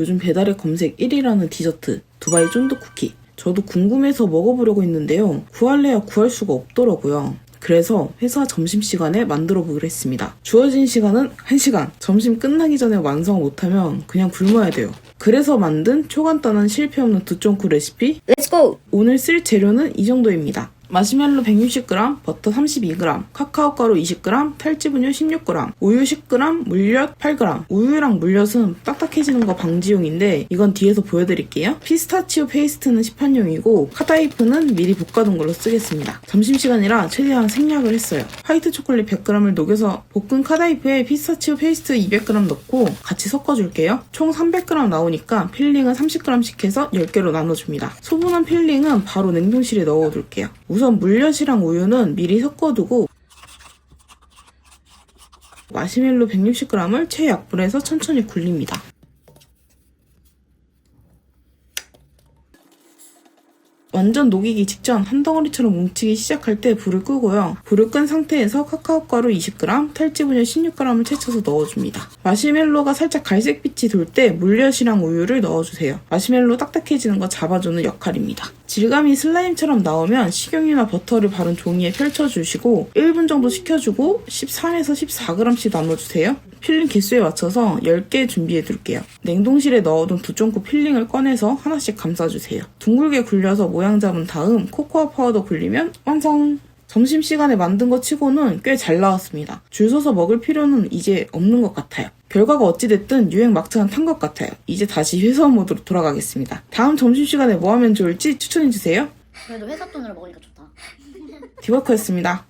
요즘 배달의 검색 1위라는 디저트 두바이 쫀득 쿠키. 저도 궁금해서 먹어보려고 했는데요. 구할래야 구할 수가 없더라고요. 그래서 회사 점심시간에 만들어 보기로 했습니다. 주어진 시간은 1시간. 점심 끝나기 전에 완성 못하면 그냥 굶어야 돼요. 그래서 만든 초간단한 실패 없는 두쫑쿠 레시피 렛츠고! 오늘 쓸 재료는 이 정도입니다. 마시멜로 160g, 버터 32g, 카카오가루 20g, 탈지분유 16g, 우유 10g, 물엿 8g. 우유랑 물엿은 딱딱해지는 거 방지용인데 이건 뒤에서 보여드릴게요. 피스타치오 페이스트는 시판용이고 카다이프는 미리 볶아둔 걸로 쓰겠습니다. 점심시간이라 최대한 생략을 했어요. 화이트 초콜릿 100g을 녹여서 볶은 카다이프에 피스타치오 페이스트 200g 넣고 같이 섞어줄게요. 총 300g 나오니까 필링은 30g씩 해서 10개로 나눠줍니다. 소분한 필링은 바로 냉동실에 넣어둘게요. 우선 물엿이랑 우유는 미리 섞어두고 마시멜로 160g을 최약불에서 천천히 굴립니다. 완전 녹이기 직전 한 덩어리처럼 뭉치기 시작할 때 불을 끄고요. 불을 끈 상태에서 카카오가루 20g, 탈지분유 16g을 채쳐서 넣어줍니다. 마시멜로가 살짝 갈색빛이 돌 때 물엿이랑 우유를 넣어주세요. 마시멜로 딱딱해지는 거 잡아주는 역할입니다. 질감이 슬라임처럼 나오면 식용유나 버터를 바른 종이에 펼쳐주시고 1분 정도 식혀주고 13에서 14g씩 나눠주세요. 필링 개수에 맞춰서 10개 준비해 둘게요. 냉동실에 넣어둔 두 종코 필링을 꺼내서 하나씩 감싸주세요. 둥글게 굴려서 모양 잡은 다음 코코아 파우더 굴리면 완성! 점심시간에 만든 거 치고는 꽤 잘 나왔습니다. 줄 서서 먹을 필요는 이제 없는 것 같아요. 결과가 어찌됐든 유행 막차는 탄 것 같아요. 이제 다시 회사원 모드로 돌아가겠습니다. 다음 점심시간에 뭐 하면 좋을지 추천해주세요. 그래도 회사 돈으로 먹으니까 좋다. 디버커였습니다.